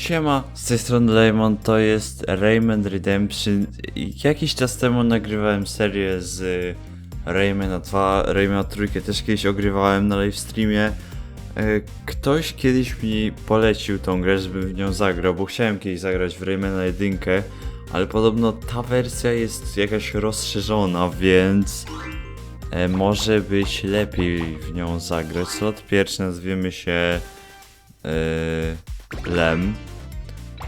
Siema, z tej strony Lemon, to jest Rayman Redemption. Jakiś czas temu nagrywałem serię z Raymana 2, Raymana 3 też kiedyś ogrywałem na livestreamie. E, Ktoś kiedyś mi polecił tą grę, żebym w nią zagrał, bo chciałem kiedyś zagrać w Raymana 1, ale podobno ta wersja jest jakaś rozszerzona, więc e, może być lepiej w nią zagrać. Slot pierwszy nazwiemy się e, Lem.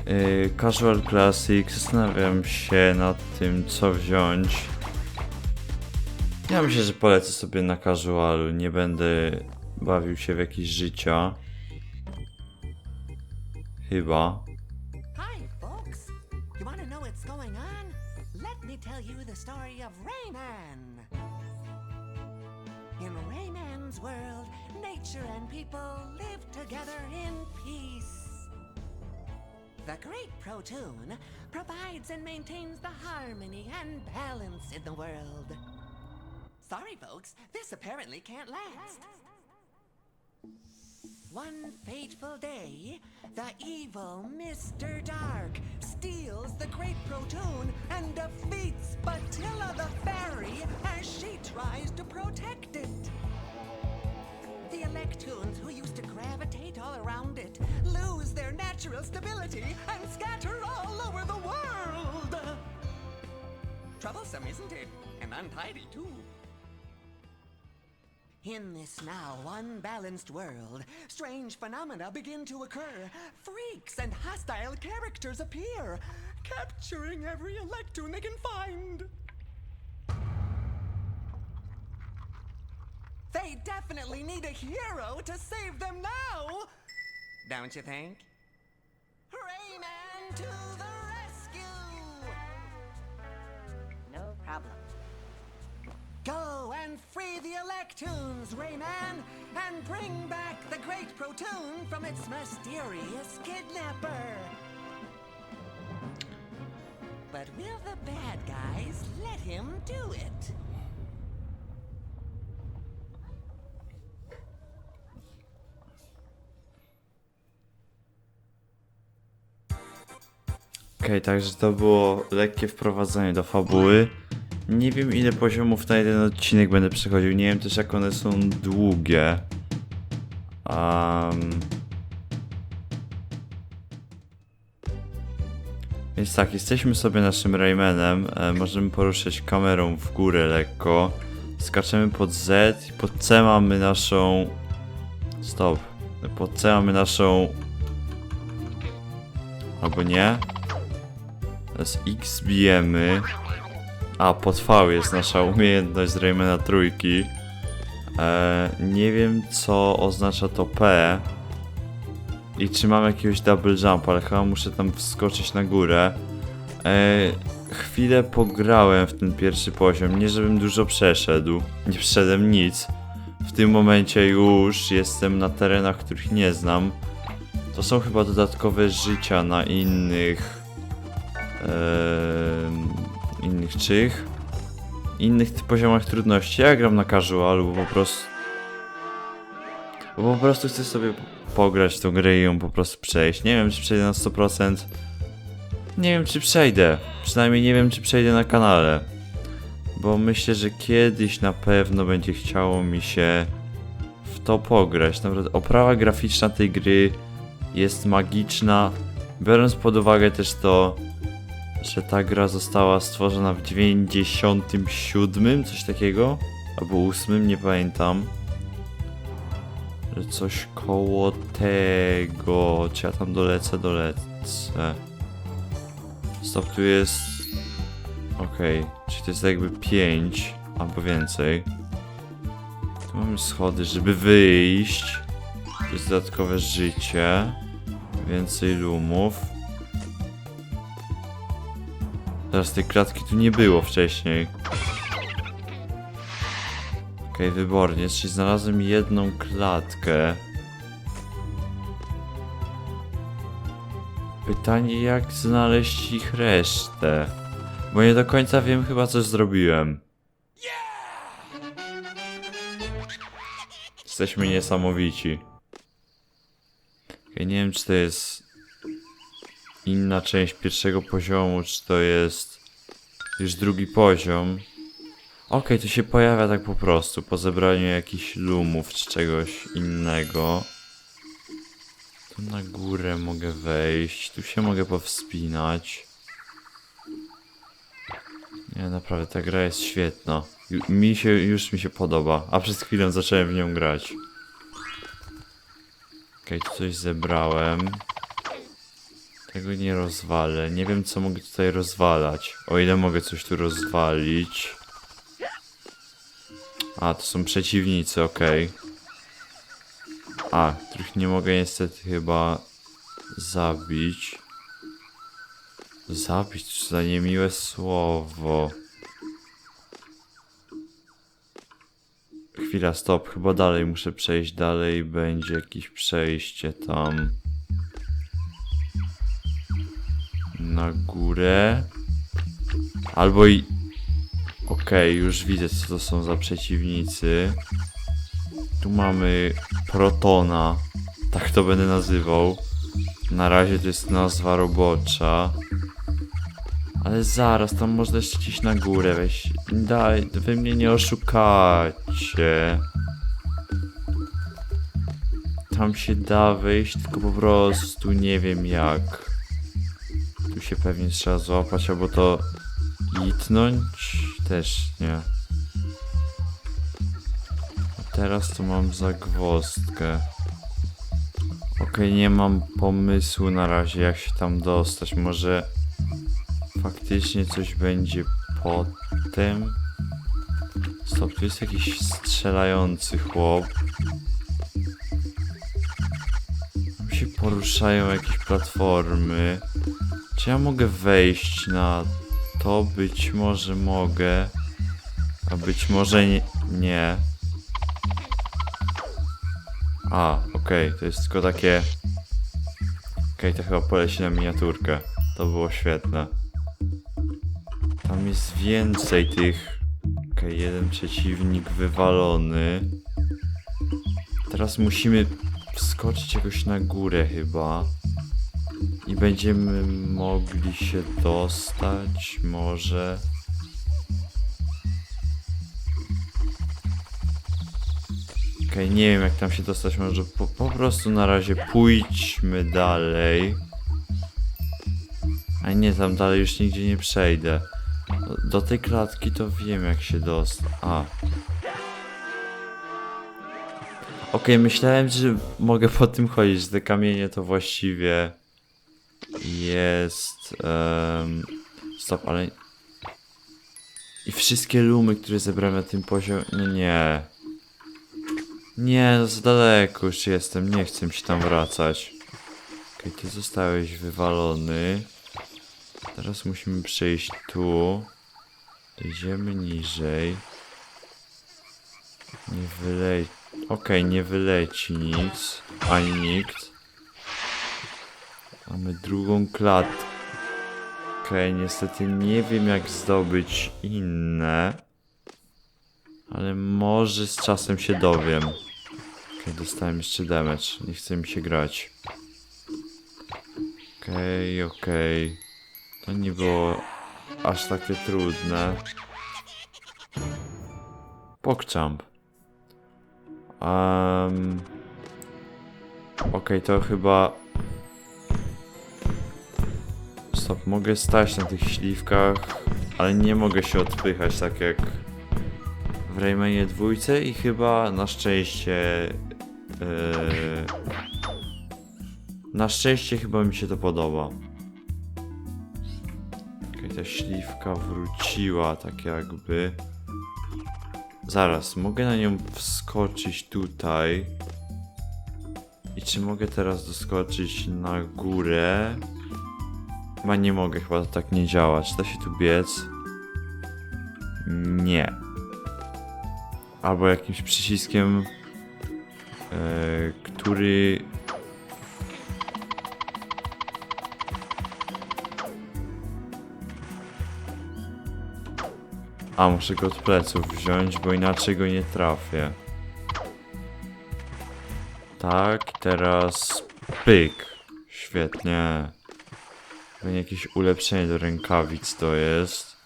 Yy, Casual Classic, zastanawiam się nad tym, co wziąć. Ja myślę, że polecę sobie na casualu, nie będę bawił się w jakieś życia. Chyba. In Rayman's world, nature and people live together in peace. The Great Protoon provides and maintains the harmony and balance in the world. Sorry, folks, this apparently can't last. One fateful day, the evil Mr. Dark steals the Great Protoon and defeats Batilla the Fairy as she tries to protect it. The Electoons who used to gravitate all around it lose their natural stability and scatter all over the world. Troublesome, isn't it? And untidy, too. In this now unbalanced world, strange phenomena begin to occur. Freaks and hostile characters appear, capturing every electron they can find. They definitely need a hero to save them now! Don't you think? Rayman to the rescue! No problem. Go and free the Electoons, Rayman, and bring back the Great Protoon from its mysterious kidnapper. But will the bad guys let him do it? Także to było lekkie wprowadzenie do fabuły. Nie wiem ile poziomów na jeden odcinek będę przechodził. Nie wiem też jak one są długie. Um... Więc tak, jesteśmy sobie naszym Raymanem. E, możemy poruszać kamerą w górę lekko. Skaczemy pod Z i pod C mamy naszą... Stop. Pod C mamy naszą... Albo nie. Teraz X bijemy. A, pod V jest nasza umiejętność z Raymana trójki. E, nie wiem co oznacza to P. I czy mam jakiegoś double jump, ale chyba muszę tam wskoczyć na górę. E, chwilę pograłem w ten pierwszy poziom, nie żebym dużo przeszedł. Nie przeszedłem nic. W tym momencie już jestem na terenach, których nie znam. To są chyba dodatkowe życia na innych innych czych, innych poziomach trudności. Ja gram na casualu, bo po prostu bo po prostu chcę sobie pograć tą grę i ją po prostu przejść. Nie wiem, czy przejdę na 100%. Nie wiem, czy przejdę. Przynajmniej nie wiem, czy przejdę na kanale. Bo myślę, że kiedyś na pewno będzie chciało mi się w to pograć. Naprawdę, oprawa graficzna tej gry jest magiczna. Biorąc pod uwagę też to, że ta gra została stworzona w 97, coś takiego, albo 8, nie pamiętam. Że coś koło tego. Czy ja tam dolecę, dolecę. Stop, tu jest. Okej, czyli to jest jakby 5 albo więcej. Tu mamy schody, żeby wyjść. To jest dodatkowe życie. Więcej lumów. Teraz tej klatki tu nie było wcześniej. Okej, wybornie, czyli znalazłem jedną klatkę. Pytanie, jak znaleźć ich resztę? Bo nie do końca wiem chyba, co zrobiłem. Jesteśmy niesamowici. Okej, nie wiem, czy to jest inna część pierwszego poziomu, czy to jest już drugi poziom. Okej, to się pojawia tak po prostu, po zebraniu jakichś lumów czy czegoś innego. Tu na górę mogę wejść, tu się mogę powspinać. Nie, naprawdę, ta gra jest świetna. Mi się, już mi się podoba, a przez chwilę zacząłem w nią grać. Okej, tu coś zebrałem. Tego nie rozwalę. Nie wiem, co mogę tutaj rozwalać. O ile mogę coś tu rozwalić. A, to są przeciwnicy, okej. A, których nie mogę niestety chyba zabić. Zabić, za niemiłe słowo. Chwila, stop, chyba dalej muszę przejść dalej, będzie jakieś przejście tam. Na górę. Albo i... Okej, już widzę co to są za przeciwnicy. Tu mamy Protona. Tak to będę nazywał. Na razie to jest nazwa robocza. Ale zaraz, tam można jeszcze gdzieś na górę wejść. Daj, wy mnie nie oszukacie. Tam się da wejść, tylko po prostu nie wiem jak. Się pewnie trzeba złapać, albo to itnąć? Też nie. A teraz to mam zagwozdkę. Okej, nie mam pomysłu na razie jak się tam dostać. Może faktycznie coś będzie potem. Stop, tu jest jakiś strzelający chłop. Tam się poruszają jakieś platformy. Czy ja mogę wejść na to? Być może mogę. A być może nie. nie. A, okej, to jest tylko takie. Okej, to chyba poleci na miniaturkę. To było świetne. Tam jest więcej tych. Okej, jeden przeciwnik wywalony. Teraz musimy wskoczyć jakoś na górę chyba. I będziemy mogli się dostać może. Okej, nie wiem jak tam się dostać, może po, po prostu na razie pójdźmy dalej. A nie, tam dalej już nigdzie nie przejdę. Do, do tej klatki to wiem jak się dostać. A. Okej, myślałem, że mogę po tym chodzić, te kamienie to właściwie jest... em, stop, ale... I wszystkie lumy, które zebrałem na tym poziomie... No nie. Nie, no za daleko już jestem, nie chcę się tam wracać. Okej, ty zostałeś wywalony. Teraz musimy przejść tu. Idziemy niżej. Nie wyleci. Okej, nie wyleci nic. Ani nikt. Mamy drugą klatkę. Okej, niestety nie wiem jak zdobyć inne. Ale może z czasem się dowiem. Okej, dostałem jeszcze damage. Nie chce mi się grać. Okej, okej. To nie było aż takie trudne. Pokczamp. Um, Okej, to chyba... Stop, mogę stać na tych śliwkach, ale nie mogę się odpychać tak jak w Raymanie dwójce i chyba na szczęście... Yy, na szczęście chyba mi się to podoba. Okej, ta śliwka wróciła tak jakby. Zaraz, mogę na nią wskoczyć tutaj. I czy mogę teraz doskoczyć na górę? Chyba nie mogę, chyba tak nie działa. Czy da się tu biec? Nie. Albo jakimś przyciskiem, e, który A, muszę go od pleców wziąć, bo inaczej go nie trafię. Tak, teraz pyk. Świetnie. Pewnie jakieś ulepszenie do rękawic to jest.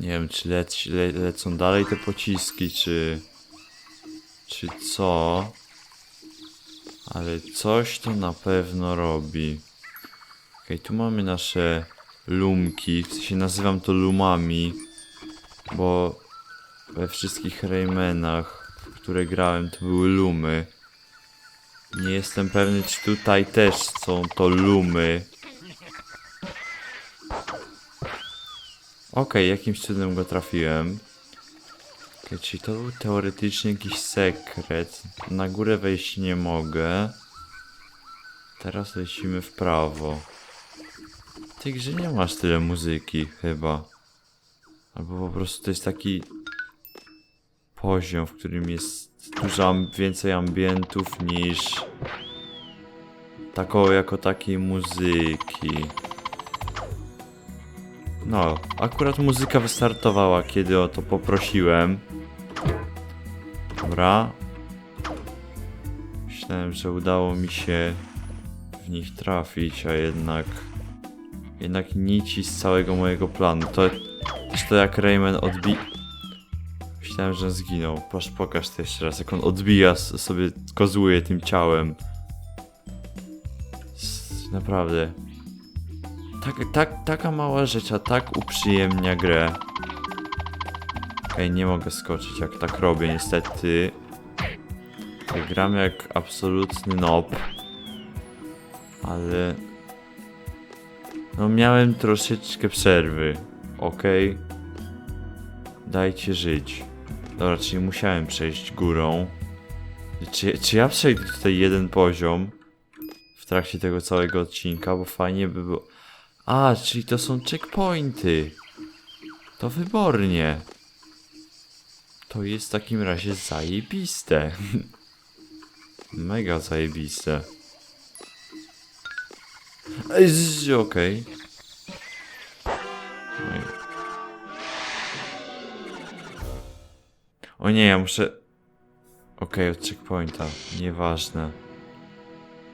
Nie wiem, czy lec, le, lecą dalej te pociski, czy... Czy co? Ale coś to na pewno robi. Okej, tu mamy nasze lumki. W sensie nazywam to lumami, bo we wszystkich Raymanach, w które grałem, to były lumy. Nie jestem pewny, czy tutaj też są to lumy. Okej, jakimś cudem go trafiłem. Okej, czyli to był teoretycznie jakiś sekret. Na górę wejść nie mogę. Teraz lecimy w prawo. W tej nie masz tyle muzyki, chyba. Albo po prostu to jest taki poziom, w którym jest dużo więcej ambientów niż taką jako takiej muzyki. No, akurat muzyka wystartowała, kiedy o to poprosiłem. Dobra. Myślałem, że udało mi się w nich trafić, a jednak... Jednak nici z całego mojego planu. To, to jak Rayman odbi... Myślałem, że zginął. Proszę, pokaż to jeszcze raz, jak on odbija s- sobie, kozłuje tym ciałem. Naprawdę. Tak, tak, taka mała rzecz, a tak uprzyjemnia grę. Okej, nie mogę skoczyć, jak tak robię, niestety. Tak gram jak absolutny nob. Ale... No miałem troszeczkę przerwy. Okej. Dajcie żyć. Dobra, czyli musiałem przejść górą. Czy, czy ja przejdę tutaj jeden poziom w trakcie tego całego odcinka, bo fajnie by było. A, czyli to są checkpointy. To wybornie. To jest w takim razie zajebiste. Mega zajebiste. Okej. No O nie, ja muszę... Okej, od checkpointa. Nieważne.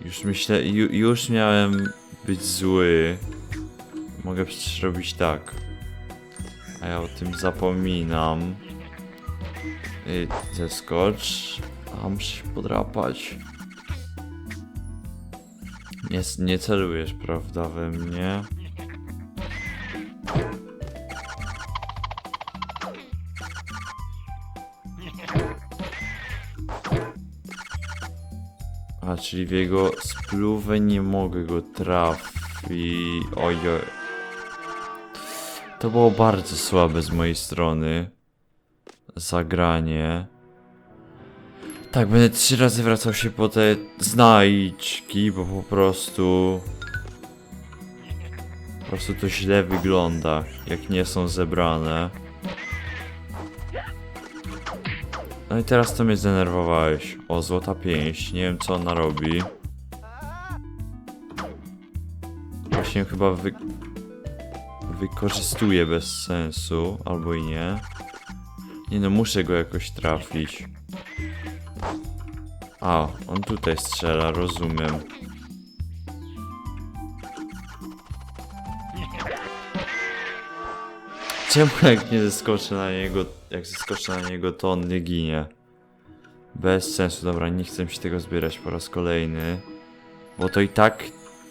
Już myślę... Ju, już miałem być zły. Mogę przecież robić tak. A ja o tym zapominam. Y, zeskocz. A, muszę się podrapać. Nie, nie celujesz, prawda, we mnie? Czyli w jego spluwę nie mogę go trafić. Ojoj. To było bardzo słabe z mojej strony. Zagranie. Tak, będę trzy razy wracał się po te znajdźki, bo po prostu... Po prostu to źle wygląda, jak nie są zebrane. No i teraz to mnie zdenerwowałeś. O, złota pięść. Nie wiem co ona robi. Właśnie chyba wy... wykorzystuje bez sensu, albo i nie. Nie no, muszę go jakoś trafić. A, on tutaj strzela, rozumiem. Czemu jak nie zeskoczę na niego, jak zeskoczę na niego, to on nie ginie? Bez sensu, dobra, nie chcę się tego zbierać po raz kolejny. Bo to i tak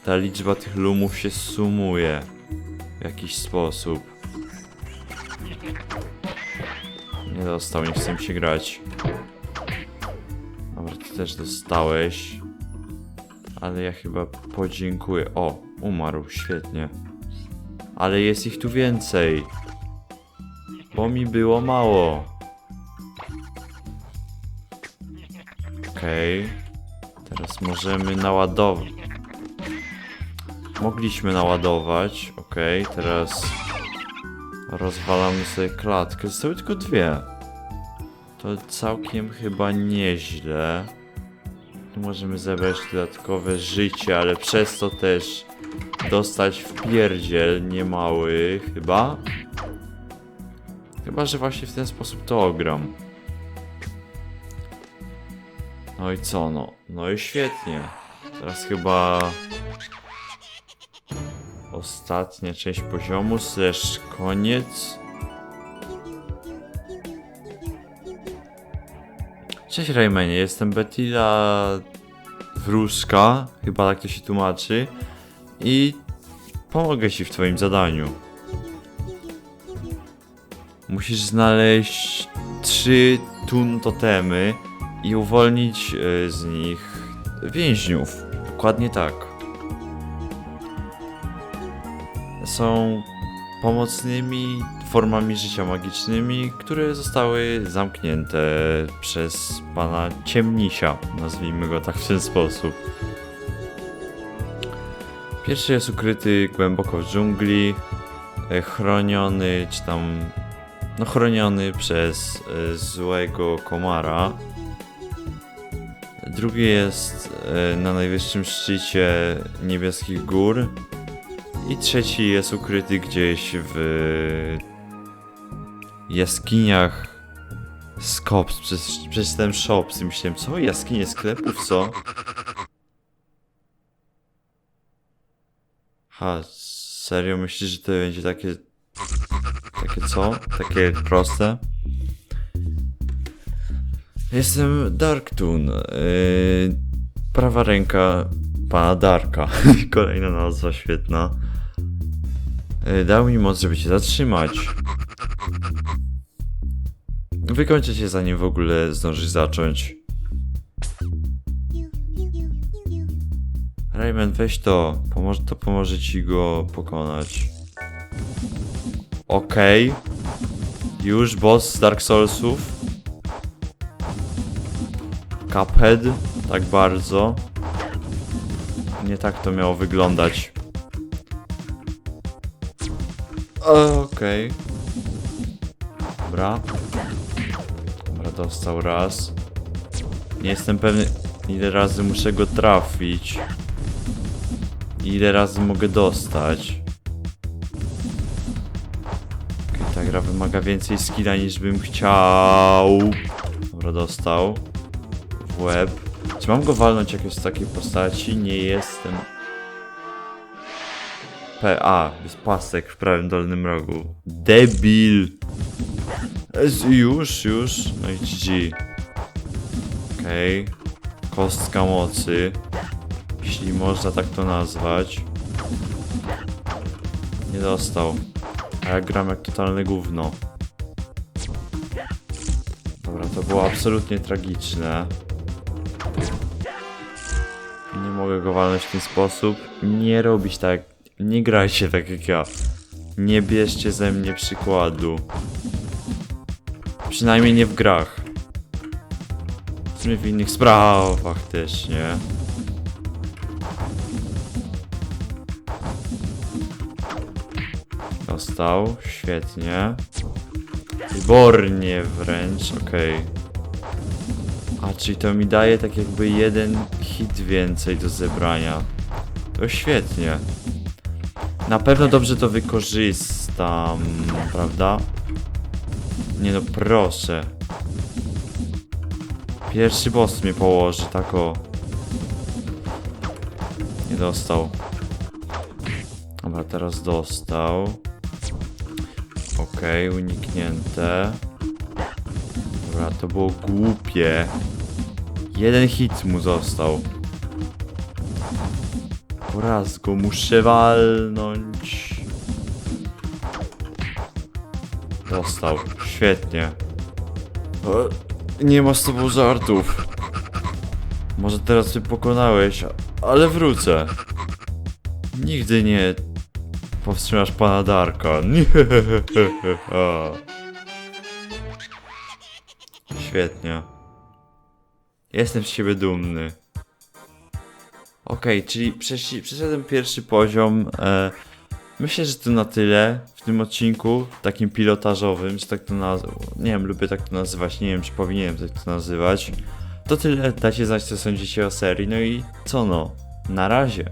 ta liczba tych lumów się sumuje w jakiś sposób. Nie dostał, nie chcę się grać. Dobra, ty też dostałeś. Ale ja chyba podziękuję. O, umarł, świetnie. Ale jest ich tu więcej. Bo mi było mało. Okej. Teraz możemy naładować. Mogliśmy naładować. Okej, teraz rozwalamy sobie klatkę. Zostały tylko dwie. To całkiem chyba nieźle. Tu możemy zebrać dodatkowe życie, ale przez to też dostać w pierdziel niemały chyba. Chyba, że właśnie w ten sposób to ogram. No i co no? No i świetnie. Teraz chyba... Ostatnia część poziomu, slash koniec. Cześć Raymanie, jestem Betila Wróżka, chyba tak to się tłumaczy. I pomogę ci w twoim zadaniu. Musisz znaleźć trzy tun totemy i uwolnić e, z nich więźniów. Dokładnie tak. Są pomocnymi formami życia magicznymi, które zostały zamknięte przez pana Ciemnisia, nazwijmy go tak w ten sposób. Pierwszy jest ukryty głęboko w dżungli, e, chroniony, czy tam, no chroniony przez e, złego komara. Drugi jest e, na najwyższym szczycie niebieskich gór. I trzeci jest ukryty gdzieś w jaskiniach Skops. Przez, przeczytałem shops i myślałem, co? Jaskinie sklepów, co? Ha, serio myślisz, że to będzie takie... Takie co? Takie proste? Jestem Darktun. Yy, prawa ręka pana Darka. Kolejna nazwa świetna. Yy, dał mi moc, żeby cię zatrzymać. Wykończę cię zanim w ogóle zdążysz zacząć. Rayman, weź to. Pomoże, to pomoże ci go pokonać. Okej. Już boss z Dark Soulsów. Cuphead. Tak bardzo. Nie tak to miało wyglądać. Okej. Dobra. Dobra, dostał raz. Nie jestem pewny, ile razy muszę go trafić. Ile razy mogę dostać. Gra wymaga więcej skilla niż bym chciał. Dobra, dostał. W łeb. Czy mam go walnąć jakoś z takiej postaci? Nie jestem. PA, jest pasek w prawym dolnym rogu. Debil! Już, już. No i GG. Okej. Kostka mocy. Jeśli można tak to nazwać. Nie dostał. A ja gram jak totalne gówno. Dobra, to było absolutnie tragiczne. Nie mogę go walnąć w ten sposób. Nie robić tak. Nie grajcie tak jak ja. Nie bierzcie ze mnie przykładu. Przynajmniej nie w grach. W sumie w innych sprawach też, Dostał, świetnie. Wybornie wręcz, okej. A, czyli to mi daje tak jakby jeden hit więcej do zebrania. To świetnie. Na pewno dobrze to wykorzystam, prawda? Nie no, proszę. Pierwszy boss mnie położy, tak o. Nie dostał. Dobra, teraz dostał. Okej, uniknięte. Dobra, to było głupie. Jeden hit mu został. Po raz go muszę walnąć. Dostał. Świetnie. Nie ma z tobą żartów. Może teraz ty pokonałeś, ale wrócę. Nigdy nie powstrzymasz pana Darka. Nie. Świetnie. Jestem z siebie dumny. Okej, czyli przeszli, przeszedłem pierwszy poziom. E, myślę, że to na tyle w tym odcinku, takim pilotażowym, że tak to nazwał. Nie wiem, lubię tak to nazywać, nie wiem, czy powinienem tak to nazywać. To tyle, dajcie znać, co sądzicie o serii, no i co no, na razie.